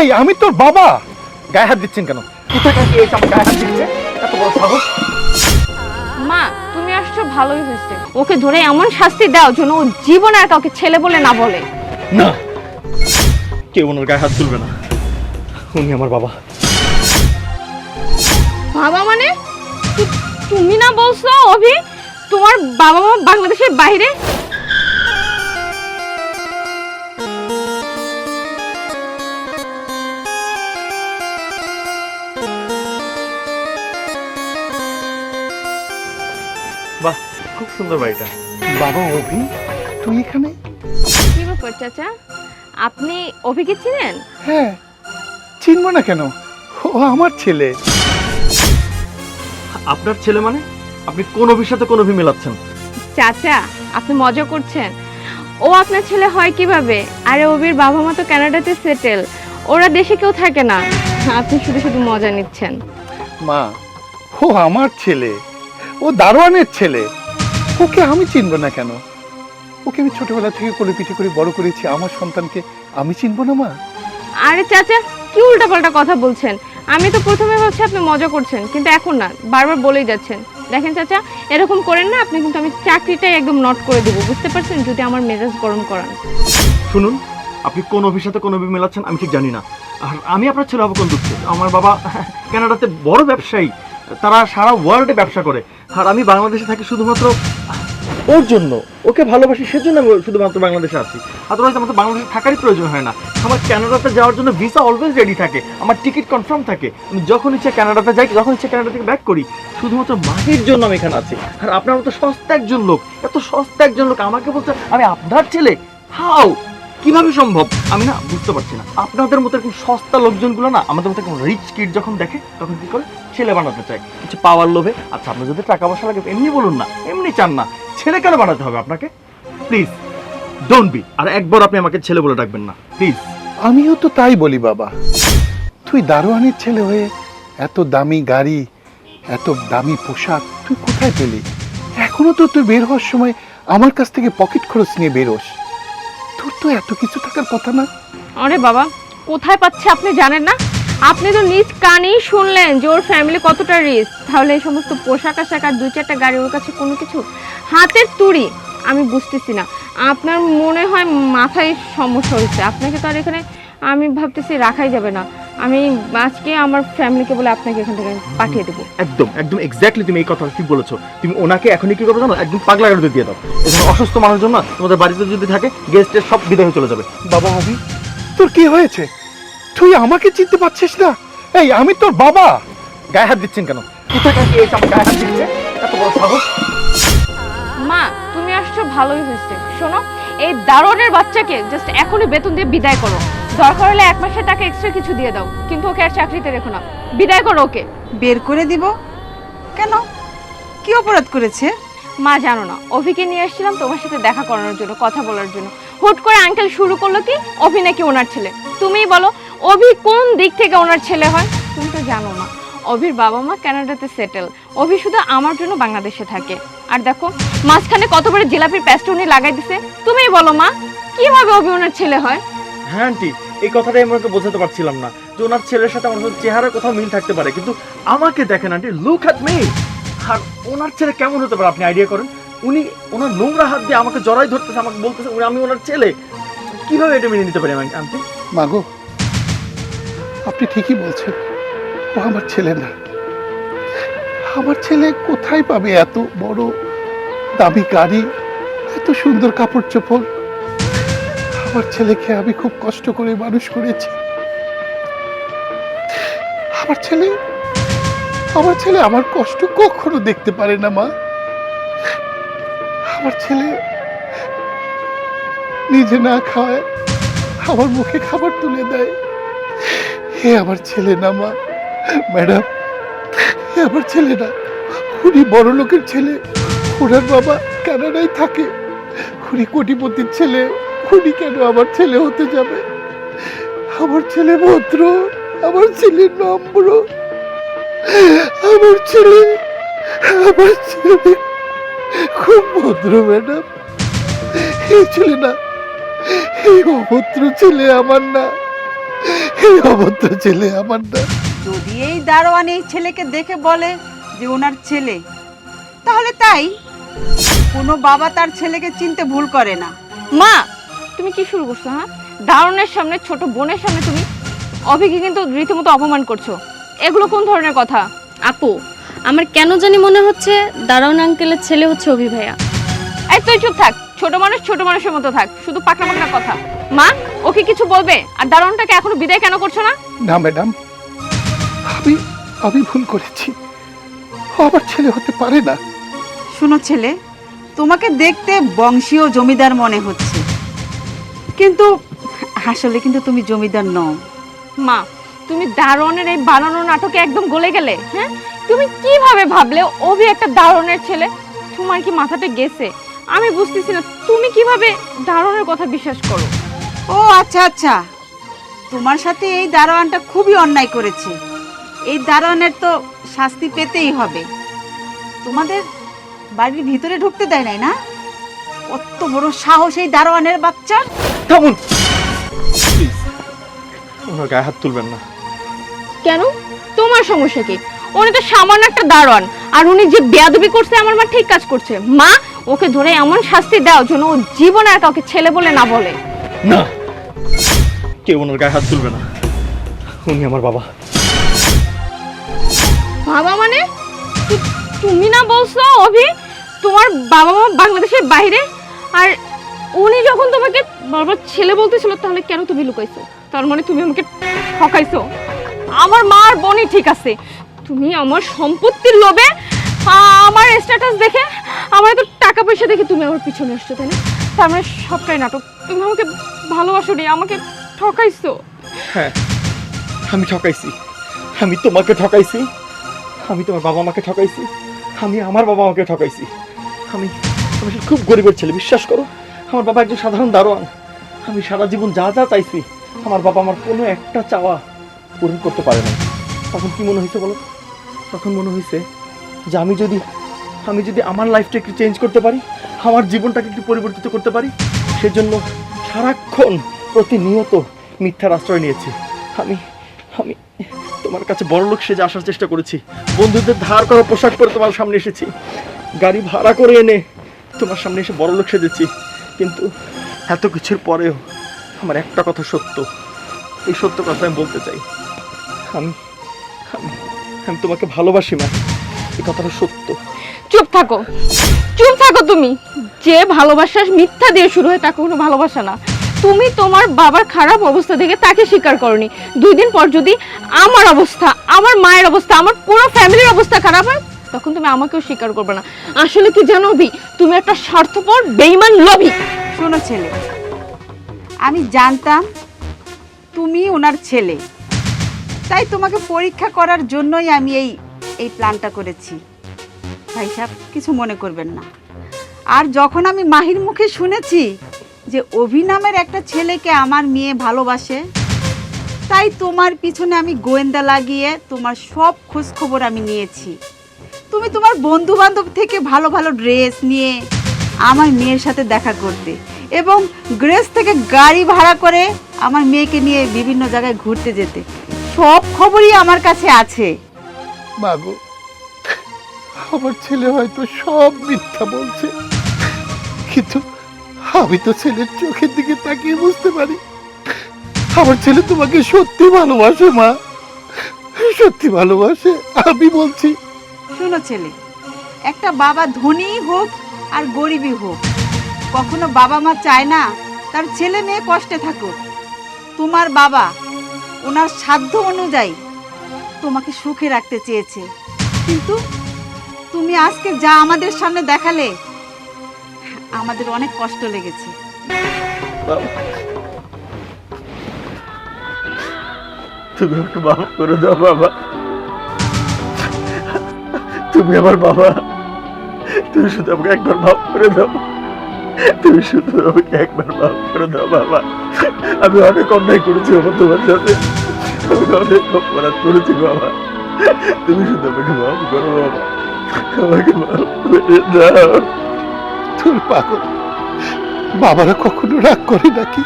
এই আমি তোর বাবা। গায়ে হাত দিচ্ছেন কেন? কোথায় কাকে এসে আমার গায়ে হাত দিচ্ছে? এত বড় সাহস। মা তুমি আসছো ভালোই হয়েছে। ওকে ধরে এমন শাস্তি দাও যেন ও জীবন আর কাউকে ছেলে বলে না বলে। না। কেউ ওনার গায়ে হাত তুলবে না। উনি আমার বাবা। বাবা মানে? তুমি না বলছো অভি? তোমার বাবা মা বাংলাদেশের বাইরে? সুন্দর বাড়িটা। বাবা অভি তুই এখানে? কি ব্যাপার চাচা? আপনি অভিকে চিনেন? হ্যাঁ চিনবো না কেন? ও আমার ছেলে। আপনার ছেলে মানে? আপনি কোন অভির সাথে কোন অভি মেলাচ্ছেন? চাচা আপনি মজা করছেন। ও আপনার ছেলে হয় কীভাবে? আরে অভির বাবা মা তো কানাডাতে সেটেল। ওরা দেশে কেউ থাকে না। আপনি শুধু শুধু মজা নিচ্ছেন। মা ও আমার ছেলে। ও দারোয়ানের ছেলে। ওকে আমি চিনবো না কেন? ওকে আমি ছোটবেলা থেকে কোলে পিঠে করে বড় করেছি আমার সন্তানকে আমি চিনব না মা? আরে চাচা কি উল্টাপাল্টা কথা বলছেন? আমি তো প্রথমে ভাবছি আপনি মজা করছেন কিন্তু এখন না বারবার বলেই যাচ্ছেন। দেখেন চাচা এরকম করেন না আপনি কিন্তু আমি চাকরিটাই একদম নট করে দেবো বুঝতে পারছেন? যদি আমার মেজাজ গরম করান। শুনুন আপনি কোন অভির সাথে কোন অভি মেলাচ্ছেন আমি ঠিক জানি না। আর আমি আপনার ছেলে হব কোন দুঃখে? আমার বাবা কানাডাতে বড় ব্যবসায়ী তারা সারা ওয়ার্ল্ডে ব্যবসা করে। আর আমি বাংলাদেশে থাকি শুধুমাত্র ওর জন্য। ওকে ভালোবাসি সেজন্য আমি শুধুমাত্র বাংলাদেশে আছি। আদারওয়াইজ আমার বাংলাদেশে থাকারই প্রয়োজন হয় না। আমার কানাডাতে যাওয়ার জন্য ভিসা অলওয়েজ রেডি থাকে। আমার টিকিট কনফার্ম থাকে। আমি যখন ইচ্ছে কানাডাতে যাই, যখন ইচ্ছে কানাডা থেকে ব্যাক করি, শুধুমাত্র মাহির জন্য আমি এখানে আছি। আর আপনার মতো সস্তা একজন লোক। এত সস্তা একজন লোক আমাকে বলছে, আমি আপনার ছেলে? হাউ কীভাবে সম্ভব? আমি না বুঝতে পারছি না। আপনাদের মতো এরকম সস্তা লোকজনগুলো না আমাদের মতো এরকম রিচ কিট যখন দেখে, তখন কি করে? ছেলে বানাতে চায়। কিছু পাওয়ার লোভে। আচ্ছা আপনার যদি টাকা পয়সা লাগে, এমনি বলুন না। এমনি চান না। ছেলে কেন বানাতে হবে আপনাকে? প্লিজ ডোন্ট বি আর একবার আপনি আমাকে ছেলে বলে ডাকবেন না। প্লিজ আমিও তো তাই বলি, বাবা। তুই দারোয়ানের ছেলে হয়ে এত দামি গাড়ি, এত দামি পোশাক তুই কোথায় পেলি? এখনও তো তুই বের হওয়ার সময় আমার কাছ থেকে পকেট খরচ নিয়ে বেরোস তো এত কিছু থাকার কথা না। আরে বাবা, কোথায় পাচ্ছে আপনি জানেন না? আপনি তো নিজ কানেই শুনলেন যে ওর ফ্যামিলি কতটা রিস্ক তাহলে এই সমস্ত পোশাক আশাক আর দুই চারটা গাড়ি ওর কাছে কোনো কিছু? হাতের তুড়ি? আমি বুঝতেছি না। আপনার মনে হয় মাথায় সমস্যা হচ্ছে আপনাকে তো আর এখানে, আমি ভাবতেছি রাখাই যাবে না। আমি আজকে আমার ফ্যামিলিকে বলে আপনাকে এখান থেকে পাঠিয়ে দেবো। একদম একদম এক্স্যাক্টলি তুমি এই কথা ঠিক বলেছ। তুমি ওনাকে এখনই কি করবে জানো? একদম পাগলা গাড়িতে দিয়ে দাও। এখানে অসুস্থ মানুষজন না তোমাদের বাড়িতে যদি থাকে গেস্টের সব বিদায় হয়ে চলে যাবে। বাবা অভি তোর কি হয়েছে? তুই আমাকে চিনতে পারছিস না? এই আমি তোর বাবা। গায়ে হাত দিচ্ছেন কেন? কোথায় কাকে এসে আমার গায়ে হাত দিচ্ছে? এত বড় সাহস। মা তুমি আসছো ভালোই হয়েছে। শোনো এই দারোয়ানের বাচ্চাকে জাস্ট এখনই বেতন দিয়ে বিদায় করো। দরকার হলে এক মাসের টাকা এক্সট্রা কিছু দিয়ে দাও কিন্তু ওকে আর চাকরিতে রেখো না। বিদায় করো ওকে। বের করে দিব? কেন? কি অপরাধ করেছে? মা জানো না অভিকে নিয়ে এসেছিলাম তোমার সাথে দেখা করানোর জন্য কথা বলার জন্য। হুট করে আঙ্কেল শুরু করল কি? অভি নাকি ওনার ছেলে। তুমিই বলো অভি কোন দিক থেকে ওনার ছেলে হয়? তুমি তো জানো না অভির বাবা মা কানাডাতে সেটেল অভি শুধু আমার জন্য বাংলাদেশে থাকে। আর দেখো মাঝখানে কত বড় জিলাপির প্যাস্ট উনি লাগাই দিছে। তুমিই বলো মা কীভাবে অভি ওনার ছেলে হয়? হ্যাঁ আন্টি এই কথাটাই আমি বোঝাতে পারছিলাম না যে ওনার ছেলের সাথে আমার হয়তো চেহারা কোথাও মিল থাকতে পারে কিন্তু আমাকে দেখেন আন্টি লুক অ্যাট মি আর ওনার ছেলে কেমন হতে পারে আপনি আইডিয়া করেন? উনি ওনার নোংরা হাত দিয়ে আমাকে জড়াই ধরতেছে আমাকে বলতেছে উনি- আমি ওনার ছেলে। কীভাবে এটা মেনে নিতে পারি আমি আন্টি? মাগো আপনি ঠিকই বলছেন ও আমার ছেলে না। আমার ছেলে কোথায় পাবে এত বড় দামি গাড়ি এত সুন্দর কাপড় চোপড়। আমার ছেলেকে আমি খুব কষ্ট করে মানুষ করেছি। আমার ছেলে আমার ছেলে আমার কষ্ট কখনো দেখতে পারে না, মা। আমার ছেলে নিজে না খাওয়ায় আমার মুখে খাবার তুলে দেয়। হে আমার ছেলে না, মা। ম্যাডাম, হে আমার ছেলে না। উনি বড় লোকের ছেলে। ওনার বাবা কানাডায় থাকে। উনি কোটিপতির ছেলে উনি কেন আমার ছেলে হতে যাবে? আমার ছেলে ভদ্র, আমার ছেলে নম্র। আমার ছেলে আমার ছেলে খুব ভদ্র, ম্যাডাম। এই ছেলে না, এই অভদ্র ছেলে আমার না, এই অভদ্র ছেলে আমার না। যদি এই দারোয়ান এই ছেলেকে দেখে বলে যে ওনার ছেলে, তাহলে তাই কোনো বাবা তার ছেলেকে চিনতে ভুল করে না। মা তুমি কি শুরু করছ হ্যাঁ? দারুণের সামনে ছোট বোনের সামনে তুমি অভিকে কিন্তু রীতিমতো অপমান করছ। এগুলো কোন ধরনের কথা? আপু আমার কেন জানি মনে হচ্ছে দারোয়ান আঙ্কেলের ছেলে হচ্ছে অভি ভাইয়া। এই তুই চুপ থাক। ছোট মানুষ ছোট মানুষের মতো থাক। শুধু পাকনা পাকনা কথা। মা ওকে কিছু বলবে? আর দারুণটাকে এখনও বিদায় কেন করছ না? না ম্যাডাম। আমি আমি ভুল করেছি। ও আমার ছেলে হতে পারে না। শুনো ছেলে তোমাকে দেখতে বংশীয় জমিদার মনে হচ্ছে। কিন্তু আসলে কিন্তু তুমি জমিদার নও। মা তুমি দারোয়ানের এই বানানো নাটকে একদম গলে গেলে হ্যাঁ? তুমি কীভাবে ভাবলে অভি একটা দারোয়ানের ছেলে? তোমার কি মাথাটা গেছে? আমি বুঝতেছি না তুমি কীভাবে দারোয়ানের কথা বিশ্বাস করো? ও আচ্ছা আচ্ছা। তোমার সাথে এই দারোয়ানটা খুবই অন্যায় করেছে। এই দারোয়ানের তো শাস্তি পেতেই হবে। তোমাদের বাড়ির ভিতরে ঢুকতে দেয় নাই না? কত বড় সাহস এই দারোয়ানের বাচ্চা থামুন। ওনার গায়ে হাত তুলবেন না। কেন? তোমার সমস্যা কি? উনি তো সামান্য একটা দারোয়ান। আর উনি যে বেয়াদবি করছে আমার মা ঠিক কাজ করছে। মা ওকে ধরে এমন শাস্তি দাও যেন ও জীবনে আর কাউকে ছেলে বলে না বলে। না। কেউ ওনার গায়ে হাত তুলবে না। উনি আমার বাবা। বাবা মানে? তুমি না বলছো অভি? তোমার বাবা মা বাংলাদেশের বাইরে? আর উনি যখন তোমাকে বারবার ছেলে বলতেছিল, তাহলে কেন তুমি লুকাইছো? তার মানে তুমি আমাকে ঠকাইছো। আমার মা আর বোনই ঠিক আছে। তুমি আমার সম্পত্তির লোভে আমার স্ট্যাটাস দেখে, আমার তো টাকা পয়সা দেখে তুমি আমার পিছনে আসছো, তাই না? তার মানে সবটাই নাটক। তুমি আমাকে ভালোবাসো নি, আমাকে ঠকাইছো। হ্যাঁ আমি ঠকাইছি। আমি তোমাকে ঠকাইছি। আমি তোমার বাবা মাকে ঠকাইছি। আমি আমার বাবা মাকে ঠকাইছি। আমি আমি খুব গরিবের ছেলে, বিশ্বাস করো। আমার বাবা একজন সাধারণ দারোয়ান। আমি সারা জীবন যা যা চাইছি, আমার বাবা আমার কোনো একটা চাওয়া পূরণ করতে পারে না তখন কি মনে হয়েছে বলো? তখন মনে হয়েছে যে আমি যদি আমি যদি আমার লাইফটা একটু চেঞ্জ করতে পারি, আমার জীবনটাকে একটু পরিবর্তিত করতে পারি, সেজন্য সারাক্ষণ প্রতিনিয়ত মিথ্যার আশ্রয় নিয়েছি। আমি আমি তোমার কাছে বড় লোক সেজে আসার চেষ্টা করেছি। বন্ধুদের ধার করা পোশাক পরে তোমার সামনে এসেছি। গাড়ি ভাড়া করে এনে তোমার সামনে এসে বড় লোক সেজেছি। কিন্তু এত কিছুর পরেও আমার একটা কথা সত্য। এই সত্য কথা আমি বলতে চাই। আমি আমি তোমাকে ভালোবাসি, মা। এই কথাটা সত্য। চুপ থাকো। চুপ থাকো তুমি। যে ভালোবাসা মিথ্যা দিয়ে শুরু হয়, তাকে কোনো ভালোবাসা না। তুমি তোমার বাবার খারাপ অবস্থা দেখে তাকে স্বীকার করনি। দুই দিন পর যদি আমার অবস্থা, আমার মায়ের অবস্থা, আমার পুরো ফ্যামিলির অবস্থা খারাপ হয় তখন তুমি আমাকেও স্বীকার করবে না। আসলে কি জানো অভি? তুমি একটা স্বার্থপর বেইমান লোভী। শোনো ছেলে, আমি জানতাম তুমি ওনার ছেলে। তাই তোমাকে পরীক্ষা করার জন্যই আমি এই এই প্ল্যানটা করেছি। ভাই সাহেব কিছু মনে করবেন না। আর যখন আমি মাহির মুখে শুনেছি যে অভি নামের একটা ছেলেকে আমার মেয়ে ভালোবাসে, তাই তোমার পিছনে আমি গোয়েন্দা লাগিয়ে তোমার সব খোঁজখবর আমি নিয়েছি। তুমি তোমার বন্ধু বান্ধব থেকে ভালো ভালো ড্রেস নিয়ে আমার মেয়ের সাথে দেখা করতে এবং গ্রেস থেকে গাড়ি ভাড়া করে আমার মেয়েকে নিয়ে বিভিন্ন জায়গায় ঘুরতে যেতে। সব খবরই আমার কাছে আছে। মাগো আমার ছেলে হয়তো সব মিথ্যা বলছে। কিন্তু আমি তো ছেলের চোখের দিকে তাকিয়ে বুঝতে পারি। আমার ছেলে তোমাকে সত্যি ভালোবাসে, মা। সত্যি ভালোবাসে, আমি বলছি। শুনো ছেলে, একটা বাবা ধনী হোক আর গরিবই হোক, কখনো বাবা মা চায় না তার ছেলে মেয়ে কষ্টে থাকুক। তোমার বাবা ওনার সাধ্য অনুযায়ী তোমাকে সুখে রাখতে চেয়েছে। কিন্তু তুমি আজকে যা আমাদের সামনে দেখালে, আমাদের অনেক কষ্ট লেগেছে। তুমি একটু মাফ করে দাও বাবা। তুমি আমার বাবা। তুমি শুধু আমাকে একবার মাফ করে দাও। তুমি শুধু আমাকে একবার মাফ করে দাও, বাবা। আমি অনেক অন্যায় করেছি বাবা তোমার সাথে। আমি অনেক অপরাধ করেছি বাবা। তুমি শুধু আমাকে মাফ করো, বাবা। আমাকে মাফ করে দাও। তোর পাগল। বাবারা কখনো রাগ করে নাকি?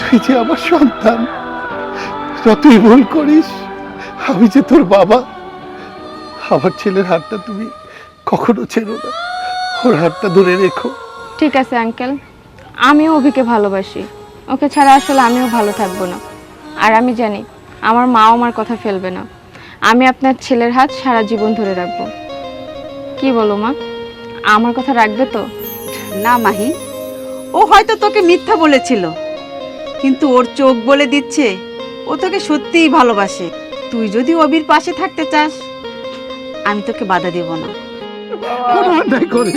তুই যে আমার সন্তান, যতই ভুল করিস, আমি যে তোর বাবা আমার ছেলের হাতটা তুমি কখনো ছেড়ো না। ওর হাতটা ধরে রেখো। ঠিক আছে আঙ্কেল। আমিও অভিকে ভালোবাসি। ওকে ছাড়া আসলে আমিও ভালো থাকব না। আর আমি জানি আমার মাও আমার কথা ফেলবে না। আমি আপনার ছেলের হাত সারা জীবন ধরে রাখব। কি বলো মা? আমার কথা রাখবে তো? না মাহি। ও হয়তো তোকে মিথ্যা বলেছিল। কিন্তু ওর চোখ বলে দিচ্ছে ও তোকে সত্যিই ভালোবাসে। তুই যদি অবির পাশে থাকতে চাস আমি তোকে বাধা দেব না। কোনো করে